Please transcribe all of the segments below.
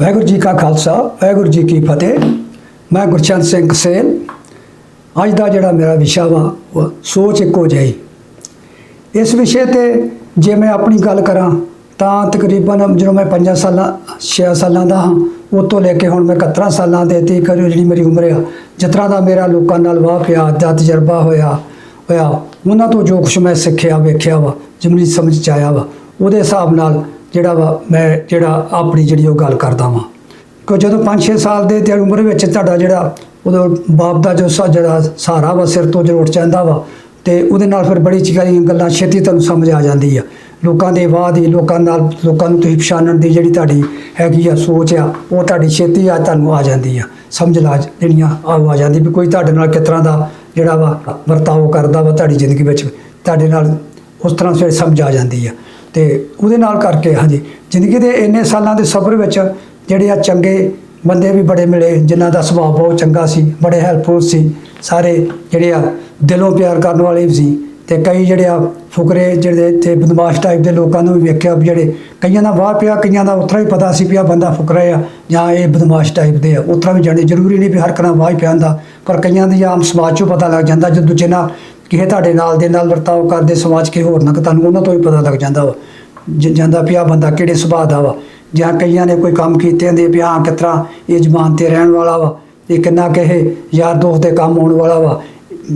ਵਾਹਿਗੁਰੂ ਜੀ ਕਾ ਖਾਲਸਾ, ਵਾਹਿਗੁਰੂ ਜੀ ਕੀ ਫਤਿਹ। ਮੈਂ ਗੁਰਚੰਦ ਸਿੰਘ ਸੇਲ ਅੱਜ ਦਾ ਜਿਹੜਾ ਮੇਰਾ ਵਿਸ਼ਾ ਵਾ, ਉਹ ਸੋਚ ਇੱਕੋ ਜਿਹੀ। ਇਸ ਵਿਸ਼ੇ ਤੇ ਜੇ ਮੈਂ ਆਪਣੀ ਗੱਲ ਕਰਾਂ, ਤਾਂ ਤਕਰੀਬਨ ਜਦੋਂ ਮੈਂ 5 ਸਾਲਾਂ 6 ਸਾਲਾਂ ਦਾ ਹਾਂ ਉਹ ਤੋਂ ਲੈ ਕੇ ਹੁਣ ਮੈਂ 71 ਸਾਲਾਂ ਦੇ ਤੇ ਕਰੀ ਜਿਹੜੀ ਮੇਰੀ ਉਮਰ ਆ, ਜਿਸ ਤਰ੍ਹਾਂ ਦਾ ਮੇਰਾ ਲੋਕਾਂ ਨਾਲ ਵਾਹ ਪਿਆ ਦਾ ਤਜਰਬਾ ਹੋਇਆ ਹੋਇਆ, ਉਹਨਾਂ ਤੋਂ ਜੋ ਕੁਛ ਮੈਂ ਸਿੱਖਿਆ, ਵੇਖਿਆ ਵਾ, ਜਿਮਨੀ ਸਮਝ ਚ ਆਇਆ ਵਾ, ਉਹਦੇ ਹਿਸਾਬ ਨਾਲ ਜਿਹੜਾ ਵਾ ਮੈਂ ਜਿਹੜਾ ਆਪਣੀ ਜਿਹੜੀ ਉਹ ਗੱਲ ਕਰਦਾ ਵਾਂ। ਕਿ ਜਦੋਂ 5-6 ਸਾਲ ਦੇ ਤੇ ਉਮਰ ਵਿੱਚ ਤੁਹਾਡਾ ਜਿਹੜਾ ਉਦੋਂ ਬਾਪ ਦਾ ਜੋ ਸਾ, ਜਿਹੜਾ ਸਹਾਰਾ ਵਾ ਸਿਰ ਤੋਂ ਜਦੋਂ ਉੱਠ ਜਾਂਦਾ ਵਾ ਤੇ ਉਹਦੇ ਨਾਲ ਫਿਰ ਬੜੀ ਚੀਜ਼ਾਂ ਗੱਲਾਂ ਛੇਤੀ ਤੁਹਾਨੂੰ ਸਮਝ ਆ ਜਾਂਦੀ ਆ। ਲੋਕਾਂ ਦੇ ਵਾਹ ਦੀ, ਲੋਕਾਂ ਨਾਲ, ਲੋਕਾਂ ਨੂੰ ਤੁਸੀਂ ਪਛਾਣਨ ਦੀ ਜਿਹੜੀ ਤੁਹਾਡੀ ਹੈਗੀ ਆ ਸੋਚ ਆ, ਉਹ ਤੁਹਾਡੀ ਛੇਤੀ ਆ ਤੁਹਾਨੂੰ ਆ ਜਾਂਦੀ ਆ। ਸਮਝ ਲਾ ਜਿਹੜੀਆਂ ਆ ਆ ਜਾਂਦੀ ਵੀ ਕੋਈ ਤੁਹਾਡੇ ਨਾਲ ਕਿਸ ਤਰ੍ਹਾਂ ਦਾ ਜਿਹੜਾ ਵਾ ਵਰਤਾਓ ਕਰਦਾ ਵਾ ਤੁਹਾਡੀ ਜ਼ਿੰਦਗੀ ਵਿੱਚ, ਤੁਹਾਡੇ ਨਾਲ ਉਸ ਤਰ੍ਹਾਂ ਫਿਰ ਸਮਝ ਆ ਜਾਂਦੀ ਆ। ਤੇ ਉਹਦੇ ਨਾਲ ਕਰਕੇ, ਹਾਂਜੀ, ਜ਼ਿੰਦਗੀ ਦੇ ਇੰਨੇ ਸਾਲਾਂ ਦੇ ਸਫ਼ਰ ਵਿੱਚ ਜਿਹੜੇ ਆ ਚੰਗੇ ਬੰਦੇ ਵੀ ਬੜੇ ਮਿਲੇ, ਜਿਨ੍ਹਾਂ ਦਾ ਸੁਭਾਅ ਬਹੁਤ ਚੰਗਾ ਸੀ, ਬੜੇ ਹੈਲਪਫੁਲ ਸੀ, ਸਾਰੇ ਜਿਹੜੇ ਆ ਦਿਲੋਂ ਪਿਆਰ ਕਰਨ ਵਾਲੇ ਵੀ ਸੀ ਤੇ ਕਈ ਜਿਹੜੇ ਆ ਫੁਕਰੇ ਜਿਹੜੇ ਤੇ ਬਦਮਾਸ਼ ਟਾਈਪ ਦੇ ਲੋਕਾਂ ਨੂੰ ਵੀ ਵੇਖਿਆ ਵੀ ਜਿਹੜੇ ਕਈਆਂ ਦਾ ਵਾਹ ਪਿਆ, ਕਈਆਂ ਦਾ ਉਤਰਾ ਹੀ ਪਤਾ ਸੀ ਵੀ ਆ ਬੰਦਾ ਫੁਕਰਾ ਆ ਜਾਂ ਇਹ ਬਦਮਾਸ਼ ਟਾਈਪ ਦੇ ਆ, ਉਤਰਾ ਵੀ ਜਾਣੇ, ਜ਼ਰੂਰੀ ਨਹੀਂ ਵੀ ਹਰ ਕਰਾਂ ਵਾਹ ਹੀ ਪਿਆ ਹੁੰਦਾ, ਪਰ ਕਈਆਂ ਦੀ ਆਮ ਸਮਾਜ ਚੋਂ ਪਤਾ ਲੱਗ ਜਾਂਦਾ, ਜਦੋਂ ਦੂਜੇ ਨਾਲ ਕਿਸੇ ਤੁਹਾਡੇ ਨਾਲ ਦੇ ਨਾਲ ਵਰਤਾਓ ਕਰਦੇ ਸਮਾਜ ਕੇ ਹੋਰ ਨਾ ਤੁਹਾਨੂੰ ਉਹਨਾਂ ਤੋਂ ਹੀ ਪਤਾ ਲੱਗ ਜਾਂਦਾ ਵਾ, ਜ- ਜਾਂਦਾ ਪਿਆ ਬੰਦਾ ਕਿਹੜੇ ਸੁਭਾਅ ਦਾ ਵਾ। ਜਾਂ ਕਈਆਂ ਨੇ ਕੋਈ ਕੰਮ ਕੀਤੇ ਹੁੰਦੇ ਵੀ ਹਾਂ ਕਿਸ ਤਰ੍ਹਾਂ ਇਹ ਜ਼ਬਾਨ ਤੇ ਰਹਿਣ ਵਾਲਾ ਵਾ, ਇਹ ਕਿੰਨਾ ਕਹੇ ਯਾਰ ਦੋਸਤ ਦੇ ਕੰਮ ਆਉਣ ਵਾਲਾ ਵਾ,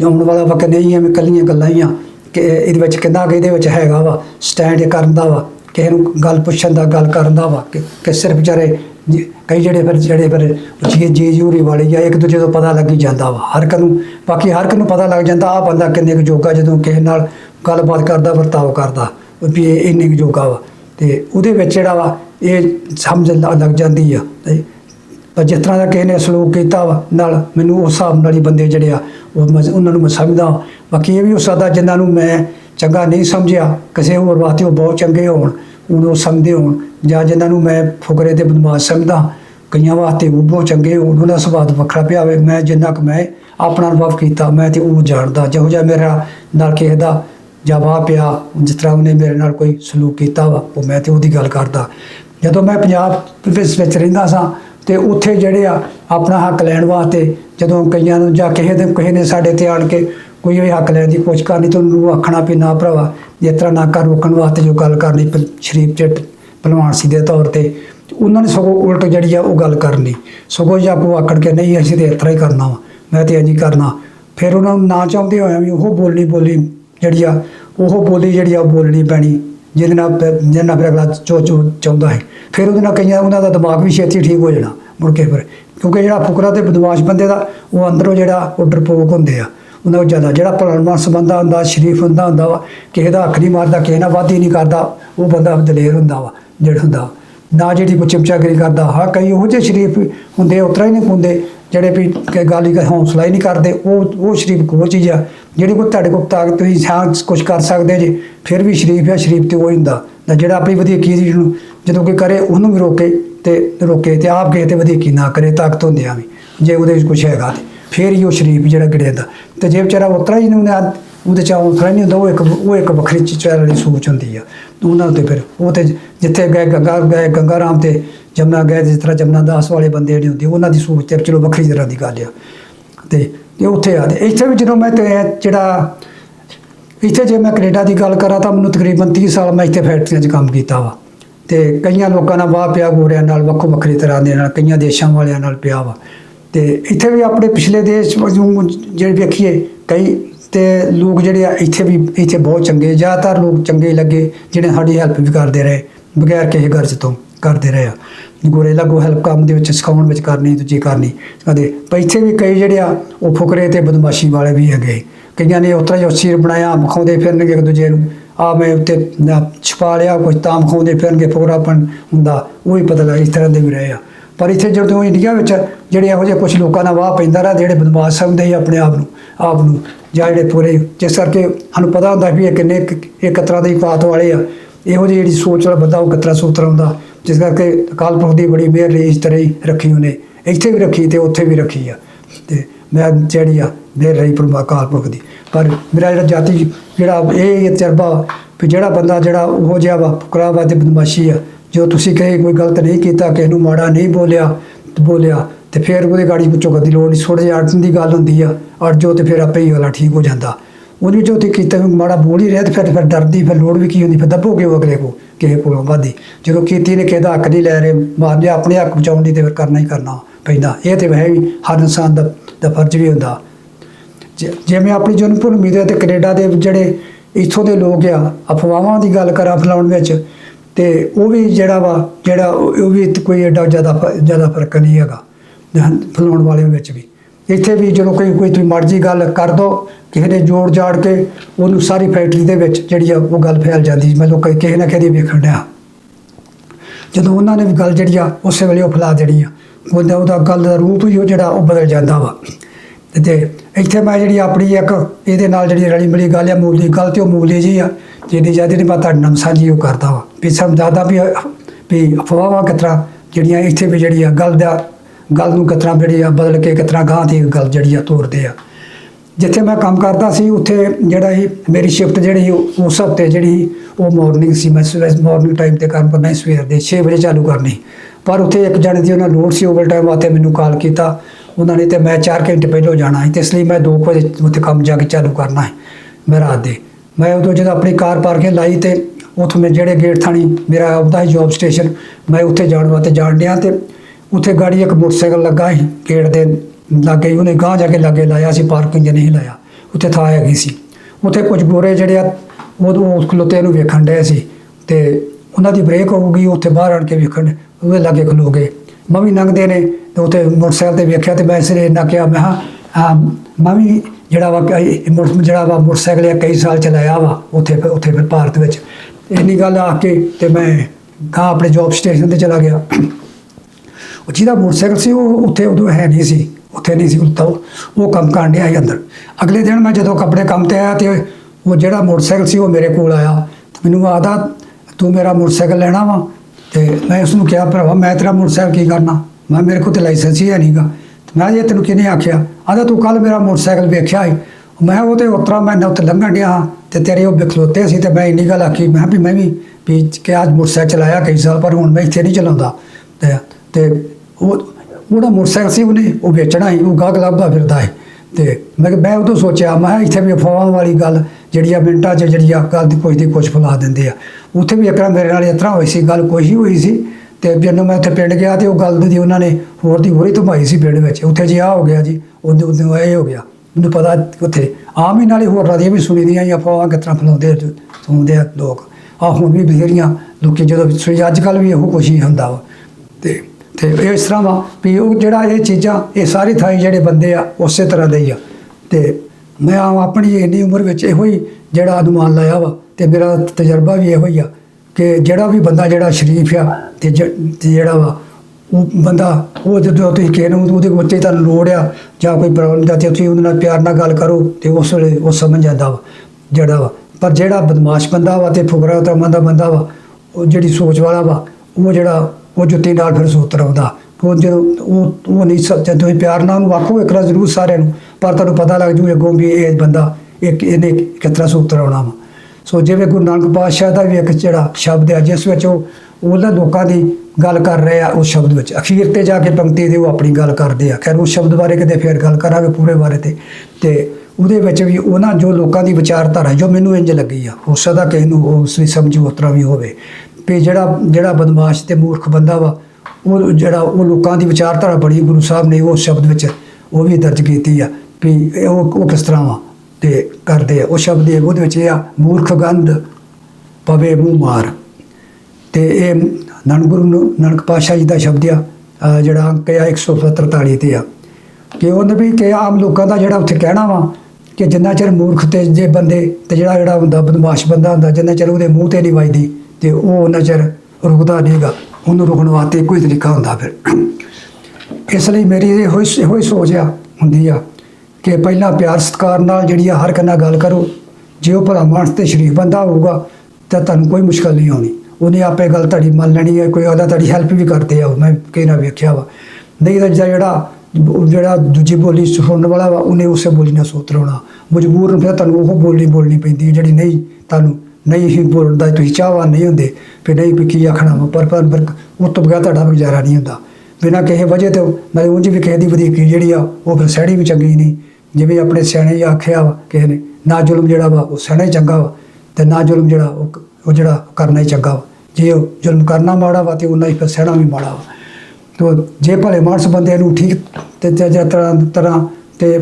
ਆਉਣ ਵਾਲਾ ਵਾ ਕਿ ਨਹੀਂ, ਐਵੇਂ ਕੱਲੀਆਂ ਗੱਲਾਂ ਹੀ ਆ, ਕਿ ਇਹਦੇ ਵਿੱਚ ਕਿੰਨਾ ਕੁ ਇਹਦੇ ਵਿੱਚ ਹੈਗਾ ਵਾ ਸਟੈਂਡ ਕਰਨ ਦਾ ਵਾ, ਕਿਸੇ ਨੂੰ ਗੱਲ ਪੁੱਛਣ ਦਾ, ਗੱਲ ਕਰਨ ਦਾ ਵਾ ਕਿ ਸਿਰਫ ਵਿਚਾਰੇ ਕਈ ਜਿਹੜੇ ਫਿਰ ਜਿਹੜੇ ਫਿਰ ਜੀ ਜੀ ਜੂਰੀ ਵਾਲੇ ਜਾਂ ਇੱਕ ਦੂਜੇ ਤੋਂ ਪਤਾ ਲੱਗ ਹੀ ਜਾਂਦਾ ਵਾ, ਹਰ ਇੱਕ ਨੂੰ, ਬਾਕੀ ਹਰ ਇੱਕ ਨੂੰ ਪਤਾ ਲੱਗ ਜਾਂਦਾ ਆ ਬੰਦਾ ਕਿੰਨੇ ਕੁ ਜੋਗਾ ਜਦੋਂ ਕਿਸੇ ਨਾਲ ਗੱਲਬਾਤ ਕਰਦਾ, ਵਰਤਾਓ ਕਰਦਾ, ਵੀ ਇਹ ਇੰਨੇ ਕੁ ਜੋਗਾ ਵਾ। ਤੇ ਉਹਦੇ ਵਿੱਚ ਜਿਹੜਾ ਵਾ, ਇਹ ਸਮਝ ਲ- ਲੱਗ ਜਾਂਦੀ ਆ। ਤੇ ਪਰ ਜਿਸ ਤਰ੍ਹਾਂ ਦਾ ਕਿਸੇ ਨੇ ਸਲੂਕ ਕੀਤਾ ਵਾ, ਨਾਲ ਮੈਨੂੰ ਉਸ ਹਿਸਾਬ ਨਾਲ ਹੀ ਬੰਦੇ ਜਿਹੜੇ ਆ, ਉਹ ਮੈਂ- ਉਹਨਾਂ ਨੂੰ ਮੈਂ ਸਮਝਦਾ ਵਾਂ। ਬਾਕੀ ਇਹ ਵੀ ਹੋ ਸਕਦਾ ਜਿਨ੍ਹਾਂ ਨੂੰ ਮੈਂ ਚੰਗਾ ਨਹੀਂ ਸਮਝਿਆ, ਕਿਸੇ ਹੋਰ ਵਾਸਤੇ ਉਹ ਬਹੁਤ ਚੰਗੇ ਹੋਣ। ਉਹਨੂੰ ਸਮਝਦੇ ਹੋਣ, ਜਾਂ ਜਿਨ੍ਹਾਂ ਨੂੰ ਮੈਂ ਫੁਕਰੇ ਤੇ ਬਦਮਾਸ਼ ਸਮਝਦਾ, ਕਈਆਂ ਵਾਸਤੇ ਉਹ ਬਹੁਤ ਚੰਗੇ ਹੋਣ, ਉਹਨਾਂ ਦਾ ਸੁਭਾਅ ਵੱਖਰਾ ਪਿਆ ਹੋਵੇ ਮੈਂ ਜਿੰਨਾ ਕੁ ਮੈਂ ਆਪਣਾ ਅਨੁਭਵ ਕੀਤਾ, ਮੈਂ ਤੇ ਉਹ ਜਾਣਦਾ। ਜਿਹੋ ਜਿਹਾ ਮੇਰਾ ਨਾਲ ਕਿਸੇ ਦਾ ਜਾਂ ਪਿਆ, ਜਿਸ ਤਰ੍ਹਾਂ ਉਹਨੇ ਮੇਰੇ ਨਾਲ ਕੋਈ ਸਲੂਕ ਕੀਤਾ ਵਾ, ਉਹ ਮੈਂ ਤੇ ਉਹਦੀ ਗੱਲ ਕਰਦਾ। ਜਦੋਂ ਮੈਂ ਪੰਜਾਬ ਵਿੱਚ ਵਿੱਚ ਰਹਿੰਦਾ ਸਾਂ, ਤੇ ਉੱਥੇ ਜਿਹੜੇ ਆ ਆਪਣਾ ਹੱਕ ਲੈਣ ਵਾਸਤੇ ਜਦੋਂ ਕਈਆਂ ਨੂੰ ਜਾਂ ਕਿਸੇ ਦੇ ਕਿਸੇ ਨੇ ਸਾਡੇ ਤੇ ਆਣ ਕੇ ਕੋਈ ਵੀ ਹੱਕ ਲੈਣ ਦੀ ਕੋਸ਼ਿਸ਼ ਕਰਨੀ ਤਾਂ ਉਹਨੂੰ ਆਖਣਾ ਵੀ ਨਾ ਭਰਾਵਾ, ਜਿਸ ਤਰ੍ਹਾਂ ਨਾ ਕਰ ਰੋਕਣ ਵਾਸਤੇ ਜੋ ਗੱਲ ਕਰਨੀ ਪ- ਸ਼ਰੀਫ ਚ ਭਲਵਾਨ ਸੀ ਦੇ ਤੌਰ ਤੇ, ਉਹਨਾਂ ਨੇ ਸਗੋਂ ਉਲਟ ਜਿਹੜੀ ਆ ਉਹ ਗੱਲ ਕਰਨੀ। ਸਗੋਂ ਜੇ ਆਪੋ ਆਖਣ ਕੇ ਨਹੀਂ, ਅਸੀਂ ਤੇ ਇਸ ਤਰ੍ਹਾਂ ਹੀ ਕਰਨਾ ਵਾ, ਮੈਂ ਤੇ ਇੰਝ ਹੀ ਕਰਨਾ। ਫਿਰ ਉਹਨਾਂ ਨੂੰ ਨਾ ਚਾਹੁੰਦੇ ਹੋਇਆ ਵੀ ਉਹ ਬੋਲੀ ਬੋਲੀ ਜਿਹੜੀ ਆ, ਉਹ ਬੋਲੀ ਜਿਹੜੀ ਆ ਉਹ ਬੋਲਣੀ ਪੈਣੀ, ਜਿਹਦੇ ਨਾਲ ਫਿਰ- ਜਿਹਦੇ ਨਾਲ ਫਿਰ ਅਗਲਾ ਚੋ ਚੋ ਚਾਹੁੰਦਾ ਹੈ। ਫਿਰ ਉਹਦੇ ਨਾਲ ਕਈਆਂ, ਉਹਨਾਂ ਦਾ ਦਿਮਾਗ ਵੀ ਛੇਤੀ ਠੀਕ ਹੋ ਜਾਣਾ ਮੁੜ ਕੇ ਫਿਰ, ਕਿਉਂਕਿ ਜਿਹੜਾ ਫੁਕਰਾ ਤੇ ਬਦਮਾਸ਼ ਬੰਦੇ ਦਾ, ਉਹ ਅੰਦਰੋਂ ਜਿਹੜਾ ਉਹ ਡਰਪੋਕ ਹੁੰਦੇ ਆ। ਉਹਨਾਂ ਨੂੰ ਜ਼ਿਆਦਾ। ਜਿਹੜਾ ਭਲਵਾਨ ਸੰਬੰਧਾ ਹੁੰਦਾ ਸ਼ਰੀਫ ਹੁੰਦਾ ਹੁੰਦਾ ਵਾ। ਕਿਸੇ ਦਾ ਹੱਕ ਨਹੀਂ ਮਾਰਦਾ, ਕਿਸੇ ਨਾਲ ਵਾਦੀ ਨਹੀਂ ਕਰਦਾ, ਉਹ ਬੰਦਾ ਦਲੇਰ ਹੁੰਦਾ ਵਾ, ਜਿਹੜਾ ਹੁੰਦਾ ਨਾ ਜਿਹੜੀ ਕੋਈ ਚਮਚਾਗਰੀ ਕਰਦਾ ਹਾਂ ਕਈ ਉਹ ਜਿਹੇ ਸ਼ਰੀਫ ਹੁੰਦੇ ਉਤਰਾ ਹੀ ਨਹੀਂ ਹੁੰਦੇ, ਜਿਹੜੇ ਵੀ ਕਿ ਗਾਲੀ ਦਾ ਹੌਸਲਾ ਹੀ ਨਹੀਂ ਕਰਦੇ, ਉਹ ਉਹ ਸ਼ਰੀਫ ਕੋ ਚੀਜ਼ ਆ। ਜਿਹੜੀ ਕੋਈ ਤੁਹਾਡੇ ਕੋਲ ਤਾਕਤ, ਤੁਸੀਂ ਹਾਂ ਕੁਝ ਕਰ ਸਕਦੇ ਜੇ, ਫਿਰ ਵੀ ਸ਼ਰੀਫ ਆ, ਸ਼ਰੀਫ ਤੇ ਉਹ ਹੀ ਹੁੰਦਾ। ਤਾਂ ਜਿਹੜਾ ਆਪਣੀ ਵਧੀਆ ਕੀ ਚੀਜ਼ ਨੂੰ ਜਦੋਂ ਕੋਈ ਕਰੇ, ਉਹਨੂੰ ਵੀ ਰੋਕੇ ਤੇ ਰੋਕੇ ਤੇ ਆਪ ਕਿਸੇ ਤੇ ਵਧੀਆ ਕੀ ਨਾ ਕਰੇ, ਤਾਕਤ ਹੁੰਦਿਆਂ ਵੀ। ਜੇ ਉਹਦੇ ਵਿੱਚ ਕੁਝ ਹੈਗਾ ਤੇ। ਫਿਰ ਹੀ ਉਹ ਸ਼ਰੀਫ ਜਿਹੜਾ ਗਿੜਿਆ ਦਾ ਤੇ ਜੇ ਵਿਚਾਰਾ ਉਤਰਾ ਹੀ ਨਹੀਂ ਹੁੰਦਾ, ਉਹਦੇ ਚ ਉਤਰਾ ਨਹੀਂ ਹੁੰਦਾ, ਉਹ ਇੱਕ ਉਹ ਇੱਕ ਵੱਖਰੀ ਚੀਜ਼ਾਂ ਵਾਲੀ ਸੋਚ ਹੁੰਦੀ ਆ। ਉਹਨਾਂ ਉੱਤੇ ਫਿਰ ਉਹ ਤੇ ਜਿੱਥੇ ਗਏ ਗੰਗਾ ਗਏ ਗੰਗਾ ਰਾਮ ਤੇ ਜਮਨਾ ਗਏ, ਜਿਸ ਤਰ੍ਹਾਂ ਜਮਨਾ ਦਾਸ ਵਾਲੇ ਬੰਦੇ ਜਿਹੜੇ ਹੁੰਦੇ, ਉਹਨਾਂ ਦੀ ਸੋਚ ਤੇ ਚਲੋ ਵੱਖਰੀ ਤਰ੍ਹਾਂ ਦੀ ਗੱਲ ਆ। ਤੇ ਇਹ ਉੱਥੇ ਆ ਤੇ ਇੱਥੇ ਵੀ ਜਦੋਂ ਮੈਂ ਤੇ ਜਿਹੜਾ ਇੱਥੇ ਜੇ ਮੈਂ ਕੈਨੇਡਾ ਦੀ ਗੱਲ ਕਰਾਂ ਤਾਂ ਮੈਨੂੰ ਤਕਰੀਬਨ 30 ਸਾਲ ਮੈਂ ਇੱਥੇ ਫੈਕਟਰੀਆਂ 'ਚ ਕੰਮ ਕੀਤਾ ਵਾ। ਤੇ ਕਈਆਂ ਲੋਕਾਂ ਨਾਲ ਵਾਹ ਪਿਆ ਗੋਰਿਆਂ ਨਾਲ ਵੱਖੋ ਵੱਖਰੀ ਤਰ੍ਹਾਂ ਦੇ ਨਾਲ ਕਈਆਂ ਦੇਸ਼ਾਂ ਵਾਲਿਆਂ ਨਾਲ ਪਿਆ ਵਾ। ਤੇ ਇੱਥੇ ਵੀ ਆਪਣੇ ਪਿਛਲੇ ਦੇਸ਼ ਵਜੋਂ ਜਿਹੜੇ ਵੇਖੀਏ, ਕਈ ਤੇ ਲੋਕ ਜਿਹੜੇ ਆ, ਇੱਥੇ ਵੀ, ਇੱਥੇ ਬਹੁਤ ਚੰਗੇ, ਜ਼ਿਆਦਾਤਰ ਲੋਕ ਚੰਗੇ ਲੱਗੇ, ਜਿਹੜੇ ਸਾਡੀ ਹੈਲਪ ਵੀ ਕਰਦੇ ਰਹੇ, ਬਗੈਰ ਕਿਸੇ ਗਰਜ ਤੋਂ ਕਰਦੇ ਰਹੇ ਆ। ਗੋਰੇ ਲੱਗੋ ਹੈਲਪ ਕੰਮ ਦੇ ਵਿੱਚ, ਸਿਖਾਉਣ ਵਿੱਚ ਕਰਨੀ, ਦੂਜੀ ਕਰਨੀ, ਕਦੇ। ਪਰ ਇੱਥੇ ਵੀ ਕਈ ਜਿਹੜੇ ਆ, ਉਹ ਫੁਕਰੇ ਤੇ ਬਦਮਾਸ਼ੀ ਵਾਲੇ ਵੀ ਹੈਗੇ। ਕਈਆਂ ਨੇ ਉਤਰਾ ਜਿਹਾ ਸਿਰ ਬਣਾਇਆ ਮਖਾਉਂਦੇ ਫਿਰਨਗੇ ਇੱਕ ਦੂਜੇ ਨੂੰ। ਆ ਮੈਂ ਉੱਤੇ ਨਾ ਛਪਾ ਲਿਆ ਕੁਝ ਤਾਂ ਮਖਾਉਂਦੇ ਫਿਰਨਗੇ ਫੋਰਾਪਨ ਹੁੰਦਾ, ਉਹ ਵੀ ਪਤਾ ਲੱਗ ਇਸ ਤਰ੍ਹਾਂ ਦੇ ਵੀ ਰਹੇ ਆ। ਪਰ ਇੱਥੇ ਜਦੋਂ ਇੰਡੀਆ ਵਿੱਚ ਜਿਹੜੇ ਇਹੋ ਜਿਹੇ ਕੁਝ ਲੋਕਾਂ ਦਾ ਵਾਹ ਪੈਂਦਾ ਰਿਹਾ ਜਿਹੜੇ ਬਦਮਾਸ਼ ਸਮਝਦੇ ਸੀ ਆਪਣੇ ਆਪ ਨੂੰ ਆਪ ਨੂੰ, ਜਾਂ ਜਿਹੜੇ ਪੂਰੇ ਜਿਸ ਕਰਕੇ ਸਾਨੂੰ ਪਤਾ ਹੁੰਦਾ ਵੀ ਇਹ ਕਿੰਨੇ ਇਹ ਇੱਕ ਦੇ ਪਾਤ ਵਾਲੇ ਆ। ਇਹੋ ਜਿਹੀ ਜਿਹੜੀ ਸੋਚ ਵਾਲਾ ਬੰਦਾ ਉਹ ਕਤਰਾ ਸੂਤਰ ਹੁੰਦਾ, ਜਿਸ ਕਰਕੇ ਅਕਾਲ ਪੁਰਖ ਦੀ ਬੜੀ ਮਿਹਰ ਲਈ ਇਸ ਤਰ੍ਹਾਂ ਹੀ ਰੱਖੀ ਉਹਨੇ। ਇੱਥੇ ਵੀ ਰੱਖੀ ਤੇ ਉੱਥੇ ਵੀ ਰੱਖੀ ਆ। ਤੇ ਮੈਂ ਜਿਹੜੀ ਆ, ਮਿਹਰ ਰਹੀ ਪਰਮਾ ਅਕਾਲ ਪੁਰਖ ਦੀ। ਪਰ ਮੇਰਾ ਜਿਹੜਾ ਜਾਤੀ, ਜਿਹੜਾ ਇਹ ਤਜਰਬਾ ਵੀ ਜਿਹੜਾ ਬੰਦਾ ਜਿਹੜਾ ਉਹ ਜਿਹਾ ਵਾ ਫੁਕਰਾਵਾ ਤੇ ਬਦਮਾਸ਼ੀ ਆ ਜੋ ਤੁਸੀਂ ਕਹੇ ਕੋਈ ਗਲਤ ਨਹੀਂ ਕੀਤਾ, ਕਿਸੇ ਨੂੰ ਮਾੜਾ ਨਹੀਂ ਬੋਲਿਆ ਬੋਲਿਆ, ਤੇ ਫਿਰ ਉਹਦੇ ਗਾੜੀ ਵਿੱਚੋਂ ਕਦੀ ਲੋੜ ਨਹੀਂ, ਥੋੜ੍ਹੇ ਜਿਹੇ ਅੜਚਨ ਦੀ ਗੱਲ ਹੁੰਦੀ ਆ, ਅੜ ਜੋ ਤੇ ਫਿਰ ਆਪੇ ਹੀ ਅਗਲਾ ਠੀਕ ਹੋ ਜਾਂਦਾ। ਉਹਨੇ ਜੋ ਤੇ ਕੀਤਾ ਮਾੜਾ ਬੋਲ ਹੀ ਰਿਹਾ ਤੇ ਫਿਰ ਫਿਰ ਡਰਦੀ, ਫਿਰ ਲੋੜ ਵੀ ਕੀ ਹੁੰਦੀ, ਫਿਰ ਦੱਬੋਗੇ ਉਹ ਅਗਲੇ ਕੋ ਕਿਸੇ ਕੋਲੋਂ ਵਾਦੀ ਜਦੋਂ ਕੀਤੀ ਨੇ ਕਿਸੇ ਦਾ ਹੱਕ ਨਹੀਂ ਲੈ ਰਹੇ, ਮਾਰ ਲਿਆ, ਆਪਣੇ ਹੱਕ ਬਚਾਉਣ ਦੀ ਤੇ ਫਿਰ ਕਰਨਾ ਹੀ ਕਰਨਾ ਪੈਂਦਾ। ਇਹ ਤੇ ਵੈਸੇ ਵੀ ਹਰ ਇਨਸਾਨ ਦਾ ਦਾ ਫਰਜ਼ ਵੀ ਹੁੰਦਾ। ਜ- ਜਿਵੇਂ ਆਪਣੀ ਜਨਮ ਭੂਮੀ ਦੇ ਤੇ ਕੈਨੇਡਾ ਦੇ ਜਿਹੜੇ ਇੱਥੋਂ ਦੇ ਲੋਕ ਆ, ਅਫਵਾਹਾਂ ਦੀ ਗੱਲ ਕਰਾਂ ਫਲਾਉਣ ਵਿੱਚ ਤੇ ਉਹ ਵੀ ਜਿਹੜਾ ਵਾ, ਜਿਹੜਾ ਉਹ ਵੀ ਕੋਈ ਐਡਾ ਜ਼ਿਆਦਾ ਫ- ਜ਼ਿਆਦਾ ਫ਼ਰਕ ਨਹੀਂ ਹੈਗਾ ਫਲਾਉਣ ਵਾਲੇ ਵਿੱਚ ਵੀ। ਇੱਥੇ ਵੀ ਜਦੋਂ ਕੋਈ ਕੋਈ ਤੁਸੀਂ ਮਰਜ਼ੀ ਗੱਲ ਕਰ ਦੋ, ਕਿਸੇ ਨੇ ਜੋੜ ਜਾੜ ਕੇ ਉਹਨੂੰ ਸਾਰੀ ਫੈਕਟਰੀ ਦੇ ਵਿੱਚ ਜਿਹੜੀ ਆ ਉਹ ਗੱਲ ਫੈਲ ਜਾਂਦੀ ਮੈਂ ਲੋਕਾਂ ਕਿਸੇ ਨਾ ਕਿਸੇ ਵੇਖਣ ਡਿਆ। ਜਦੋਂ ਉਹਨਾਂ ਨੇ ਵੀ ਗੱਲ ਜਿਹੜੀ ਆ ਉਸੇ ਵੇਲੇ ਉਹ ਫੈਲਾ ਦੇਣੀ ਆ। ਉਹਦਾ ਉਹਦਾ ਗੱਲ ਦਾ ਰੂਪ ਹੀ ਉਹ ਜਿਹੜਾ ਉਹ ਬਦਲ ਜਾਂਦਾ ਵਾ। ਤੇ- ਤੇ ਇੱਥੇ ਮੈਂ ਜਿਹੜੀ ਆਪਣੀ ਇੱਕ ਇਹਦੇ ਨਾਲ ਜਿਹੜੀ ਰਲੀ ਮਿਲੀ ਗੱਲ ਆ ਮੂਲੀ ਗੱਲ ਤੇ ਉਹ ਮੂਲੀ ਜੀ ਆ ਜਿਹਦੀ ਜ਼ਿਆਦਾ ਜਿਹੜੀ ਮੈਂ ਤੁਹਾਡੇ ਨਾਲ ਸਾਂਝੀ ਉਹ ਕਰਦਾ ਵਾ। ਵੀ ਸਮਝਾਦਾ ਵੀ ਵੀ ਅਫਵਾਹਾਂ ਕਿਤਰਾ ਜਿਹੜੀਆਂ ਇੱਥੇ ਵੀ ਜਿਹੜੀ ਆ ਗੱਲ ਦਾ ਗੱਲ ਨੂੰ ਕਿਤਰਾ ਜਿਹੜੀ ਆ ਬਦਲ ਕੇ ਕਿਤਰਾ ਗਾਂ ਦੀ ਗੱਲ ਜਿਹੜੀ ਆ ਤੋਰਦੇ ਆ। ਜਿੱਥੇ ਮੈਂ ਕੰਮ ਕਰਦਾ ਸੀ ਉੱਥੇ ਜਿਹੜਾ ਸੀ ਮੇਰੀ ਸ਼ਿਫਟ ਜਿਹੜੀ ਉਸ ਹਫ਼ਤੇ ਜਿਹੜੀ ਸੀ, ਉਹ ਮਾਰਨਿੰਗ ਸੀ। ਮੈਂ ਸਵੇਰ ਮਾਰਨਿੰਗ ਟਾਈਮ ਤੇ ਕੰਮ ਕਰਨਾ ਸੀ ਸਵੇਰ ਦੇ 6 ਵਜੇ ਚਾਲੂ ਕਰਨੀ। ਪਰ ਉੱਥੇ ਇੱਕ ਜਣੇ ਦੀ ਉਹਨਾਂ ਲੋਡ ਸੀ ਓਵਰ ਟਾਈਮ ਵਾਸਤੇ ਮੈਨੂੰ ਕਾਲ ਕੀਤਾ। ਉਹਨਾਂ ਨੇ ਤੇ ਮੈਂ 4 ਘੰਟੇ ਪਹਿਲਾਂ ਜਾਣਾ ਸੀ ਤੇ ਇਸ ਲਈ ਮੈਂ 2 ਵਜੇ ਉੱਥੇ ਕੰਮ ਜਾ ਕੇ ਚਾਲੂ ਕਰਨਾ ਹੈ ਮੈਂ ਰਾਤ ਦੇ। ਮੈਂ ਉਦੋਂ ਜਦੋਂ ਆਪਣੀ ਕਾਰ ਪਾਰਕਿੰਗ ਲਾਈ ਤੇ ਉੱਥੋਂ ਮੈਂ ਜਿਹੜੇ ਗੇਟ ਥਾਣੀ ਮੇਰਾ ਆਪਦਾ ਹੀ ਜੌਬ ਸਟੇਸ਼ਨ ਮੈਂ ਉੱਥੇ ਜਾਣ ਵਾਸਤੇ ਜਾਣ ਡਿਆ ਤੇ ਉੱਥੇ ਗਾੜੀ ਇੱਕ ਮੋਟਰਸਾਈਕਲ ਲੱਗਾ ਸੀ, ਗੇਟ ਦੇ ਲਾਗੇ ਹੀ, ਉਹਨੇ ਗਾਂਹ ਜਾ ਕੇ ਲਾਗੇ ਲਾਇਆ ਸੀ ਪਾਰਕਿੰਗ 'ਚ ਨਹੀਂ ਲਾਇਆ। ਉੱਥੇ ਥਾਂ ਹੈਗੀ ਸੀ। ਉੱਥੇ ਕੁਝ ਗੋਰੇ ਜਿਹੜੇ ਆ, ਉਹ ਉਹ ਖਲੋਤੇ ਨੂੰ ਵੇਖਣ ਡਏ ਸੀ ਤੇ ਉਹਨਾਂ ਦੀ ਬ੍ਰੇਕ ਹੋ ਗਈ ਉੱਥੇ ਬਾਹਰ ਆਣ ਕੇ ਵੇਖਣ, ਉਹਦੇ ਲਾਗੇ ਖਲੋ ਗਏ। ਮੈਂ ਵੀ ਲੰਘਦੇ ਨੇ ਤੇ ਉੱਥੇ ਮੋਟਰਸਾਈਕਲ ਤੇ ਵੇਖਿਆ ਤੇ ਮੈਂ ਸਿਰੇ ਇੰਨਾ ਕਿਹਾ, ਮੈਂ ਹਾਂ ਮੈਂ ਵੀ ਜਿਹੜਾ ਵਾ ਜਿਹੜਾ ਵਾ ਮੋਟਰਸਾਈਕਲ ਆ ਕਈ ਸਾਲ ਚਲਾਇਆ ਵਾ, ਉੱਥੇ ਫਿਰ- ਉੱਥੇ ਫਿਰ ਭਾਰਤ ਵਿੱਚ। ਇੰਨੀ ਗੱਲ ਆ ਕੇ ਤੇ ਮੈਂ ਗਾਂ ਆਪਣੇ ਜੌਬ ਸਟੇਸ਼ਨ ਤੇ ਚਲਾ ਗਿਆ। ਉਹ ਜਿਹਦਾ ਮੋਟਰਸਾਈਕਲ ਸੀ, ਉਹ ਉੱਥੇ ਉਦੋਂ ਹੈ ਨਹੀਂ ਸੀ, ਉੱਥੇ ਨਹੀਂ ਸੀ ਉੱਤਾ ਉਹ ਕੰਮ ਕਰਨ ਡਿਆ ਸੀ ਅੰਦਰ। ਅਗਲੇ ਦਿਨ ਮੈਂ ਜਦੋਂ ਕੱਪੜੇ ਕੰਮ ਤੇ ਆਇਆ ਤੇ ਉਹ ਜਿਹੜਾ ਮੋਟਰਸਾਈਕਲ ਸੀ, ਉਹ ਮੇਰੇ ਕੋਲ ਆਇਆ। ਤੇ ਮੈਨੂੰ ਆਦਾ ਤੂੰ ਮੇਰਾ ਮੋਟਰਸਾਈਕਲ ਲੈਣਾ ਵਾ ਤੇ ਮੈਂ ਉਸ ਨੂੰ ਕਿਹਾ, ਭਰਾਵਾ, ਮੈਂ ਤੇਰਾ ਮੋਟਰਸਾਈਕਲ ਕੀ ਕਰਨਾ? ਮੈਂ ਮੇਰੇ ਕੋਲ ਤੇ ਲਾਇਸੈਂਸ ਹੀ ਹੈ ਨਹੀਂਗਾ ਤੇ ਮੈਂ ਇਹ ਤੈਨੂੰ ਕਿਹਨੇ ਆਖਿਆ? ਆਦਾ ਤੂੰ ਕੱਲ ਮੇਰਾ ਮੋਟਰਸਾਈਕਲ ਵੇਖਿਆ ਸੀ ਮੈਂ ਉਹਦੇ ਉਤਰਾ, ਮੈਂ ਨਾ ਉੱਤੇ ਲੰਘਣ ਡਿਆ ਹਾਂ ਤੇ ਤੇਰੇ ਉਹ ਬਿਖਲੋਤੇ ਸੀ ਤੇ ਮੈਂ ਇੰਨੀ ਗੱਲ ਆਖੀ। ਮੈਂ ਕਿਹਾ ਵੀ ਮੈਂ ਵੀ ਵੀ ਕਿ ਅੱਜ ਮੋਟਰਸਾਈਕਲ ਚਲਾਇਆ ਕਈ ਸਾਲ, ਪਰ ਹੁਣ ਮੈਂ ਇੱਥੇ ਨਹੀਂ ਚਲਾਉਂਦਾ। ਤੇ ਤੇ ਉਹ, ਉਹਦਾ ਮੋਟਰਸਾਈਕਲ ਸੀ ਉਹਨੇ, ਉਹ ਵੇਚਣਾ ਹੀ ਉਹ ਗਾਹਕ ਲੱਭਦਾ ਫਿਰਦਾ ਹੈ ਤੇ ਮੈਂ ਕਿਹਾ, ਮੈਂ ਤੋਂ ਸੋਚਿਆ, ਮੈਂ ਕਿਹਾ, ਇੱਥੇ ਵੀ ਅਫਵਾਹਾਂ ਵਾਲੀ ਗੱਲ ਜਿਹੜੀ ਆ ਮਿੰਟਾਂ 'ਚ ਜਿਹੜੀ ਆ ਗੱਲ ਦੀ ਕੁਝ ਦੀ ਕੁਝ ਫੈਲਾ ਦਿੰਦੇ ਆ। ਉੱਥੇ ਵੀ ਇੱਕ ਵਾਰ ਮੇਰੇ ਨਾਲ ਇਸ ਤਰ੍ਹਾਂ ਹੋਈ ਸੀ, ਗੱਲ ਕੋਈ ਹੀ ਹੋਈ ਸੀ ਤੇ ਜਦੋਂ ਮੈਂ ਉੱਥੇ ਪਿੰਡ ਗਿਆ ਤੇ ਉਹ ਗੱਲ ਦੀ ਉਹਨਾਂ ਨੇ ਹੋਰ ਦੀ ਹੋਰੀ ਧਮਾਈ ਸੀ ਪਿੰਡ ਵਿੱਚ। ਉੱਥੇ ਜੀ ਆ ਹੋ ਗਿਆ ਜੀ, ਉਹਦੇ ਉਹਦੇ ਇਹ ਹੋ ਗਿਆ। ਮੈਨੂੰ ਪਤਾ ਉੱਥੇ ਆਮ ਹੀ ਨਾਲੇ ਹੋਰ ਰਾਦੀਆਂ ਵੀ ਸੁਣੀ ਦੀਆਂ ਜਾਂ ਅਫਵਾਹਾਂ ਕਿਸ ਤਰ੍ਹਾਂ ਫੈਲਾਉਂਦੇ ਸੁਣਦੇ ਆ ਲੋਕ। ਆ ਹੁਣ ਵੀ ਬਥੇਰੀਆਂ ਲੋਕੀ ਜਦੋਂ ਸੁਣੀ ਅੱਜ ਕੱਲ ਵੀ ਇਹੋ ਕੁਛ ਹੀ ਹੁੰਦਾ ਵਾ। ਤੇ ਤੇ ਇਸ ਤਰ੍ਹਾਂ ਵਾ ਵੀ ਉਹ ਜਿਹੜਾ ਇਹ ਚੀਜ਼ਾਂ, ਇਹ ਸਾਰੀ ਥਾਈ ਜਿਹੜੇ ਬੰਦੇ ਆ, ਉਸੇ ਤਰ੍ਹਾਂ ਦੇ ਹੀ ਆ। ਤੇ ਮੈਂ ਆ- ਆਪਣੀ ਇੰਨੀ ਉਮਰ ਵਿੱਚ ਇਹੋ ਹੀ ਜਿਹੜਾ ਅਨੁਮਾਨ ਲਾਇਆ ਵਾ। ਤੇ ਮੇਰਾ ਤਜਰਬਾ ਵੀ ਇਹੋ ਹੀ ਆ ਕਿ ਜਿਹੜਾ ਵੀ ਬੰਦਾ ਜਿਹੜਾ ਸ਼ਰੀਫ ਆ ਤੇ ਜਿਹੜਾ ਵਾ, ਉਹ ਬੰਦਾ, ਉਹ ਜਦੋਂ ਤੁਸੀਂ ਕਿਸੇ ਨੂੰ ਉਹਦੇ ਬੱਚੇ ਤੁਹਾਨੂੰ ਲੋੜ ਆ ਜਾਂ ਕੋਈ ਪ੍ਰੋਬਲਮ ਦਾ ਤੇ ਤੁਸੀਂ ਉਹਦੇ ਨਾਲ ਪਿਆਰ ਨਾਲ ਗੱਲ ਕਰੋ ਤੇ ਉਸ ਵੇਲੇ ਉਹ ਸਮਝ ਜਾਂਦਾ ਵਾ, ਜਿਹੜਾ ਵਾ। ਪਰ ਜਿਹੜਾ ਬਦਮਾਸ਼ ਬੰਦਾ ਵਾ ਤੇ ਫੁਕਰਾ ਤਮਾ ਦਾ ਬੰਦਾ ਵਾ, ਉਹ ਜਿਹੜੀ ਸੋਚ ਵਾਲਾ ਵਾ, ਉਹ ਜਿਹੜਾ, ਉਹ ਜੁੱਤੀ ਨਾਲ ਫਿਰ ਸੂਤਰ ਆਉਂਦਾ ਉਹ ਜਦੋਂ, ਉਹ ਉਹ ਨਹੀਂ ਸ- ਜਦੋਂ ਤੁਸੀਂ ਪਿਆਰ ਨਾਲ ਉਹਨੂੰ ਆਖੋ, ਇੱਕ ਜ਼ਰੂਰ ਸਾਰਿਆਂ ਨੂੰ, ਪਰ ਤੁਹਾਨੂੰ ਪਤਾ ਲੱਗ ਜੂ ਅੱਗੋਂ ਵੀ ਇਹ ਬੰਦਾ ਇੱਕ, ਇਹਨੇ ਕਿਤਰਾ ਸੂਤਰ ਆਉਣਾ ਵਾ। ਸੋ ਜਿਵੇਂ ਗੁਰੂ ਨਾਨਕ ਪਾਤਸ਼ਾਹ ਦਾ ਵੀ ਇੱਕ ਜਿਹੜਾ ਸ਼ਬਦ ਹੈ, ਜਿਸ ਵਿੱਚ ਉਹ ਉਹਨਾਂ ਲੋਕਾਂ ਦੀ ਗੱਲ ਕਰ ਰਹੇ ਆ, ਉਸ ਸ਼ਬਦ ਵਿੱਚ। ਅਖੀਰ ਤੇ ਜਾ ਕੇ ਪੰਕਤੀ ਦੇ ਉਹ ਆਪਣੀ ਗੱਲ ਕਰਦੇ ਆ। ਖੈਰ, ਉਸ ਸ਼ਬਦ ਬਾਰੇ ਕਿਤੇ ਫੇਰ ਗੱਲ ਕਰਾਂਗੇ ਪੂਰੇ ਬਾਰੇ ਤੇ। ਤੇ ਉਹਦੇ ਵਿੱਚ ਵੀ ਉਹਨਾਂ ਜੋ ਲੋਕਾਂ ਦੀ ਵਿਚਾਰਧਾਰਾ, ਜੋ ਮੈਨੂੰ ਇੰਜ ਲੱਗੀ ਆ, ਹੋ ਸਕਦਾ ਕਿਸੇ ਨੂੰ ਉਸ ਵੀ ਸਮਝੂ, ਉਸ ਤਰ੍ਹਾਂ ਵੀ ਹੋਵੇ। ਵੀ ਜਿਹੜਾ ਜਿਹੜਾ ਬਦਮਾਸ਼ ਤੇ ਮੂਰਖ ਬੰਦਾ ਵਾ, ਉਹ ਜਿਹੜਾ ਉਹ ਲੋਕਾਂ ਦੀ ਵਿਚਾਰਧਾਰਾ ਬੜੀ ਗੁਰੂ ਸਾਹਿਬ ਨੇ ਉਹ ਸ਼ਬਦ ਵਿੱਚ ਉਹ ਵੀ ਦਰਜ ਕੀਤੀ ਆ ਵੀ ਉਹ ਉਹ ਕਿਸ ਤਰ੍ਹਾਂ ਵਾ। ਤੇ ਕਰਦੇ ਆ। ਉਹ ਸ਼ਬਦ ਇਹ ਉਹਦੇ ਵਿੱਚ ਇਹ ਆ ਮੂਰਖ ਗੰਧ ਪਵੇ ਮੂੰਹ ਮਾਰ। ਤੇ ਇਹ ਨਾਨਕ ਗੁਰੂ ਨੂੰ- ਨਾਨਕ ਪਾਤਸ਼ਾਹ ਜੀ ਦਾ ਸ਼ਬਦ ਆ ਜਿਹੜਾ ਅੰਕ ਆ 143 ਤੇ ਆ। ਕਿ ਉਹਨੇ ਵੀ ਕਿ ਆਮ ਲੋਕਾਂ ਦਾ ਜਿਹੜਾ ਉੱਥੇ ਕਹਿਣਾ ਵਾ ਕਿ ਜਿੰਨਾ ਚਿਰ ਮੂਰਖ ਤੇ ਜੇ ਬੰਦੇ ਤੇ ਜਿਹੜਾ ਜਿਹੜਾ ਹੁੰਦਾ ਬਦਮਾਸ਼ ਬੰਦਾ ਹੁੰਦਾ, ਜਿੰਨਾ ਚਿਰ ਉਹਦੇ ਮੂੰਹ ਤੇ ਨਹੀਂ ਵੱਜਦੀ ਤੇ ਉਹ ਉਹਨਾਂ ਚਿਰ ਰੁਕਦਾ ਨਹੀਂਗਾ ਉਹਨੂੰ ਰੁਕਣ ਵਾਸਤੇ ਕੋਈ ਤਰੀਕਾ ਹੁੰਦਾ ਫਿਰ। ਇਸ ਲਈ ਮੇਰੀ ਇਹੋ ਇਹੋ ਹੀ ਸੋਚ ਆ, ਹੁੰਦੀ ਆ। ਕਿ ਪਹਿਲਾਂ ਪਿਆਰ ਸਤਿਕਾਰ ਨਾਲ ਜਿਹੜੀ ਆ ਹਰ ਇੱਕ ਨਾਲ ਗੱਲ ਕਰੋ ਜੇ ਉਹ ਭਲਾ ਮਾਨਸ ਤੇ ਸ਼ਰੀਫ ਬੰਦਾ ਹੋਊਗਾ ਤਾਂ ਤੁਹਾਨੂੰ ਕੋਈ ਮੁਸ਼ਕਲ ਨਹੀਂ ਆਉਣੀ। ਉਹਨੇ ਆਪੇ ਗੱਲ ਤੁਹਾਡੀ ਮੰਨ ਲੈਣੀ ਹੈ ਕੋਈ ਉਹਦਾ ਤੁਹਾਡੀ ਹੈਲਪ ਵੀ ਕਰਦੇ ਆ ਮੈਂ ਕਈ ਨਾ ਵੇਖਿਆ ਵਾ। ਨਹੀਂ ਤਾਂ ਜਿਹੜਾ ਜਿਹੜਾ ਦੂਜੀ ਬੋਲੀ ਸੁਣਨ ਵਾਲਾ ਵਾ ਉਹਨੇ ਉਸੇ ਬੋਲੀ ਨਾਲ ਸੋਤਰ ਮਜਬੂਰ ਮਜਬੂਰਨ ਫਿਰ ਤੁਹਾਨੂੰ ਉਹ ਬੋਲੀ ਬੋਲਣੀ ਪੈਂਦੀ ਹੈ ਜਿਹੜੀ ਨਹੀਂ ਤੁਹਾਨੂੰ ਨਹੀਂ ਹੀ ਬੋਲਣ ਦਾ ਤੁਸੀਂ ਚਾਹਵਾਨ ਨਹੀਂ ਹੁੰਦੇ। ਫਿਰ ਨਹੀਂ ਵੀ ਕੀ ਆਖਣਾ ਵਾ, ਪਰ ਪਰ ਪਰ ਤੋਂ ਬਗੈਰ ਤੁਹਾਡਾ ਗੁਜ਼ਾਰਾ ਨਹੀਂ ਹੁੰਦਾ। ਬਿਨਾਂ ਕਿਸੇ ਵਜ੍ਹਾ ਤੋਂ ਨਾਲੇ ਉਂਝ ਵੀ ਕਿਸੇ ਦੀ ਵਧੀਕੀ ਜਿਹੜੀ ਆ ਉਹ ਫਿਰ ਸਹਿਣੀ ਵੀ ਚੰਗੀ ਨਹੀਂ। ਜਿਵੇਂ ਆਪਣੇ ਸਿਆਣੇ ਆਖਿਆ ਵਾ ਕਿਸੇ ਨੇ, ਨਾ ਜ਼ੁਲਮ ਜਿਹੜਾ ਵਾ ਉਹ ਸਹਿਣਾ ਹੀ ਚੰਗਾ ਵਾ ਤੇ ਨਾ ਜ਼ੁਲਮ ਜਿਹੜਾ ਉਹ ਉਹ ਜਿਹੜਾ ਕਰਨਾ ਹੀ ਚੰਗਾ ਵਾ। ਜੇ ਉਹ ਜ਼ੁਲਮ ਕਰਨਾ ਮਾੜਾ ਵਾ ਤੇ ਉਹਨਾਂ ਹੀ ਫਿਰ ਸਹਿਣਾ ਵੀ ਮਾੜਾ ਵਾ। ਤੋ ਜੇ ਭਲੇ ਮਾਨਸ ਬੰਦੇ ਨੂੰ ਠੀਕ ਤੇ ਤੇ ਤਰ੍ਹਾਂ ਤਰ੍ਹਾਂ ਤੇ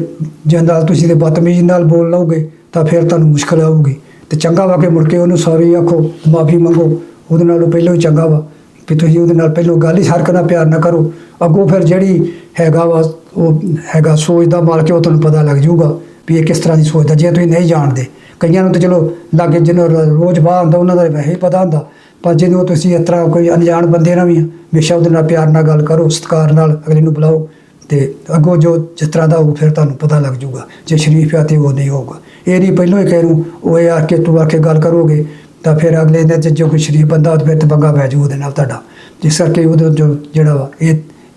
ਜੇ ਨਾਲ ਤੁਸੀਂ ਤੇ ਬਦਤਮੀਜ਼ੀ ਨਾਲ ਬੋਲ ਲਓਗੇ ਤਾਂ ਫਿਰ ਤੁਹਾਨੂੰ ਮੁਸ਼ਕਲ ਆਊਗੀ। ਤੇ ਚੰਗਾ ਵਾ ਕਿ ਮੁੜ ਕੇ ਉਹਨੂੰ ਸੌਰੀ ਆਖੋ, ਮਾਫੀ ਮੰਗੋ, ਉਹਦੇ ਨਾਲੋਂ ਪਹਿਲਾਂ ਹੀ ਚੰਗਾ ਵਾ। ਵੀ ਤੁਸੀਂ ਉਹਦੇ ਨਾਲ ਪਹਿਲਾਂ ਗੱਲ ਹੀ ਹਰਕ ਨਾਲ ਪਿਆਰ ਨਾ ਕਰੋ। ਅੱਗੋਂ ਫਿਰ ਜਿਹੜੀ ਹੈਗਾ ਵਾ ਉਹ ਹੈਗਾ ਸੋਚ ਦਾ ਮਾਲਕ ਹੈ, ਉਹ ਤੁਹਾਨੂੰ ਪਤਾ ਲੱਗ ਜਾਊਗਾ ਵੀ ਇਹ ਕਿਸ ਤਰ੍ਹਾਂ ਦੀ ਸੋਚਦਾ ਜੇ ਤੁਸੀਂ ਨਹੀਂ ਜਾਣਦੇ ਕਈਆਂ ਨੂੰ ਤਾਂ ਚਲੋ ਲਾਗੇ ਜਿਹਨੂੰ ਰੋਜ਼ ਬਾਹਰ ਹੁੰਦਾ ਉਹਨਾਂ ਦਾ ਵੈਸੇ ਹੀ ਪਤਾ ਹੁੰਦਾ ਪਰ ਜਦੋਂ ਤੁਸੀਂ ਇਸ ਤਰ੍ਹਾਂ ਕੋਈ ਅਣਜਾਣ ਬੰਦੇ ਨਾਲ ਵੀ ਹਮੇਸ਼ਾ ਉਹਦੇ ਨਾਲ ਪਿਆਰ ਨਾਲ ਗੱਲ ਕਰੋ ਸਤਿਕਾਰ ਨਾਲ ਅਗਲੇ ਨੂੰ ਬੁਲਾਓ ਤੇ ਅੱਗੋਂ ਜੋ ਜਿਸ ਤਰ੍ਹਾਂ ਦਾ ਉਹ ਫਿਰ ਤੁਹਾਨੂੰ ਪਤਾ ਲੱਗ ਜਾਊਗਾ ਜੇ ਸ਼ਰੀਫ ਆ ਤੇ ਉਹ ਨਹੀਂ ਹੋਊਗਾ। ਇਹ ਨਹੀਂ ਪਹਿਲਾਂ ਹੀ ਕਹਿ ਨੂੰ ਉਹ ਇਹ ਆ ਕੇ ਤੂੰ ਆ ਕੇ ਗੱਲ ਕਰੋਗੇ ਤਾਂ ਫਿਰ ਅਗਲੇ ਦਿਨ 'ਚ ਜੋ ਕੋਈ ਸ਼ਰੀਫ ਬੰਦਾ ਹੋਵੇ ਫਿਰ ਤੇ ਪੈ ਜਾਊ ਉਹਦੇ ਨਾਲ ਤੁਹਾਡਾ। ਜਿਸ ਕਰਕੇ ਉਹਦੇ ਜੋ ਜਿਹੜਾ ਵਾ ਇਹ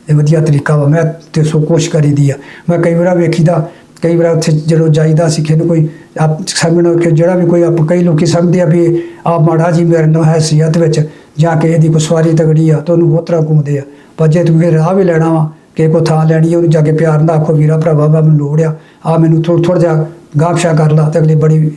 ਇਹ ਵਧੀਆ ਤਰੀਕਾ ਵਾ। ਮੈਂ ਤੇ ਸੋ ਕੋਸ਼ਿਸ਼ ਕਰੀਦੀ ਆ। ਮੈਂ ਕਈ ਵਾਰ ਵੇਖੀਦਾ, ਕਈ ਵਾਰ ਉੱਥੇ ਜਦੋਂ ਜਾਈਦਾ ਸੀ ਕਿਸੇ ਨੂੰ ਕੋਈ, ਆਪ ਸਮਝਣਾ ਕਿ ਜਿਹੜਾ ਵੀ ਕੋਈ ਆਪ ਕਈ ਲੋਕੀ ਸਮਝਦੇ ਆ ਵੀ ਆ ਮਾੜਾ ਜੀ ਮੇਰੇ ਨਾਲ ਹੈਸੀਅਤ ਵਿੱਚ, ਜਾਂ ਕਿ ਇਹਦੀ ਕੋਈ ਸਵਾਰੀ ਤਗੜੀ ਆ, ਤਾਂ ਉਹਨੂੰ ਬਹੁਤ ਤਰ੍ਹਾਂ ਘੁੰਮਦੇ ਆ। ਪਰ ਜੇ ਤੁਸੀਂ ਰਾਹ ਵੀ ਲੈਣਾ ਵਾ, ਕਿ ਕੋ ਥਾਂ ਲੈਣੀ ਉਹਨੂੰ ਜਾ ਕੇ ਪਿਆਰ ਨਾਲ ਆਖੋ, ਵੀਰਾ ਭਰਾਵਾ ਮੈਨੂੰ ਲੋੜ ਆ। ਆ ਮੈਨੂੰ ਥੋੜਾ ਥੋੜਾ ਜਿਹਾ ਗਾਪਸ਼ਾ ਕਰ ਲਾ ਤੇ ਅਗਲੀ ਬੜੀ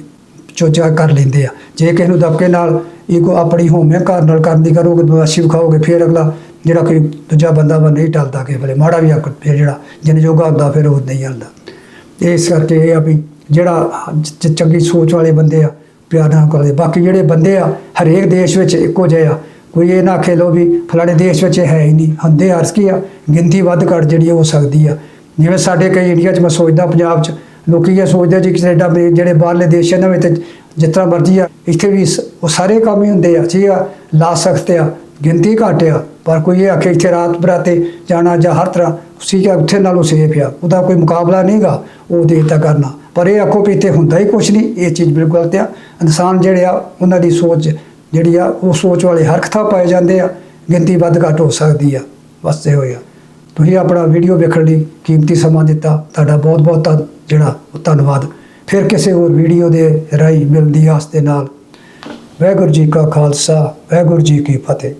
ਚੋਚਾ ਕਰ ਲੈਂਦੇ ਆ। ਜੇ ਕਿਸੇ ਨੂੰ ਦਬਕੇ ਨਾਲ ਈਗੋ ਆਪਣੀ ਹੋਮੇ ਘਰ ਨਾਲ ਕਰਨ ਦੀ ਕਰੋਗੇ ਬਦਮਾਸ਼ੀ ਵਿਖਾਓਗੇ, ਫਿਰ ਅਗਲਾ ਜਿਹੜਾ ਕੋਈ ਦੂਜਾ ਬੰਦਾ ਵਾ ਨਹੀਂ ਟਲਦਾ ਕਿਸੇ ਵੇਲੇ, ਮਾੜਾ ਵੀ ਆ ਫਿਰ ਜਿਹੜਾ ਜਿੰਨ ਜੋਗਾ ਹੁੰਦਾ ਫਿਰ ਉਹ ਨਹੀਂ ਆਉਂਦਾ। ਇਸ ਕਰਕੇ ਇਹ ਆ ਵੀ ਜਿਹੜਾ ਚੰਗੀ ਸੋਚ ਵਾਲੇ ਬੰਦੇ ਆ, ਪਿਆਰ ਨਾਲ ਕਰਦੇ। ਬਾਕੀ ਜਿਹੜੇ ਬੰਦੇ ਆ, ਹਰੇਕ ਦੇਸ਼ ਵਿੱਚ ਇੱਕੋ ਜਿਹੇ ਆ। ਕੋਈ ਇਹ ਨਾ ਆਖੇ ਲੋ ਵੀ ਫਲਾਣੇ ਦੇਸ਼ ਵਿੱਚ ਹੈ ਹੀ ਨਹੀਂ। ਹੁੰਦੇ ਅਰਸ ਕੀ ਆ? ਗਿਣਤੀ ਵੱਧ ਘੱਟ ਜਿਹੜੀ ਹੋ ਸਕਦੀ ਆ। ਜਿਵੇਂ ਸਾਡੇ ਕਈ ਇੰਡੀਆ 'ਚ ਮੈਂ ਸੋਚਦਾ, ਪੰਜਾਬ 'ਚ ਲੋਕੀ ਇਹ ਸੋਚਦੇ ਜੀ ਕੈਨੇਡਾ ਜਿਹੜੇ ਬਾਹਰਲੇ ਦੇਸ਼ ਇਹਨਾਂ ਵਿੱਚ ਜਿਸ ਮਰਜ਼ੀ ਆ, ਇੱਥੇ ਵੀ ਉਹ ਸਾਰੇ ਕੰਮ ਹੀ ਹੁੰਦੇ ਆ। ਠੀਕ ਆ? ਲਾ ਸਕਦੇ ਆ ਗਿਣਤੀ ਘੱਟ ਆ, ਪਰ ਕੋਈ ਇਹ ਆਖੇ ਇੱਥੇ ਰਾਤ ਬਰਾਤੇ ਜਾਣਾ ਜਾਂ ਹਰ ਤਰ੍ਹਾਂ ਠੀਕ ਆ ਉੱਥੇ ਨਾਲੋਂ ਸੇਫ ਆ। ਉਹਦਾ ਕੋਈ ਮੁਕਾਬਲਾ ਨਹੀਂਗਾ ਉਹ ਦੇਤਾ ਕਰਨਾ। ਪਰ ਇਹ ਆਖੋ ਵੀ ਇੱਥੇ ਹੁੰਦਾ ਹੀ ਕੁਛ ਨਹੀਂ, ਇਹ ਚੀਜ਼ ਬਿਲਕੁਲ ਗਲਤ ਆ। ਇਨਸਾਨ ਜਿਹੜੇ ਆ, ਉਹਨਾਂ ਦੀ ਸੋਚ ਜਿਹੜੀ ਆ, ਉਹ ਸੋਚ ਵਾਲੇ ਹਰਕਤਾਂ ਪਾਏ ਜਾਂਦੇ ਆ। ਗਿਣਤੀ ਵੱਧ ਘੱਟ ਹੋ ਸਕਦੀ ਆ। ਬਸ ਇਹ ਆ। ਤੁਸੀਂ ਆਪਣਾ ਵੀਡੀਓ ਵੇਖਣ ਲਈ ਕੀਮਤੀ ਸਮਾਂ ਦਿੱਤਾ। ਤੁਹਾਡਾ ਬਹੁਤ ਬਹੁਤ ਧੰਨ- ਜਿਹੜਾ ਧੰਨਵਾਦ। ਫਿਰ ਕਿਸੇ ਹੋਰ ਵੀਡੀਓ ਦੇ ਰਾਹੀਂ ਮਿਲਦੀ ਆਸ ਦੇ ਨਾਲ। ਵਾਹਿਗੁਰੂ ਜੀ ਕਾ ਖਾਲਸਾ, ਵਾਹਿਗੁਰੂ ਜੀ ਕੀ ਫਤਿਹ।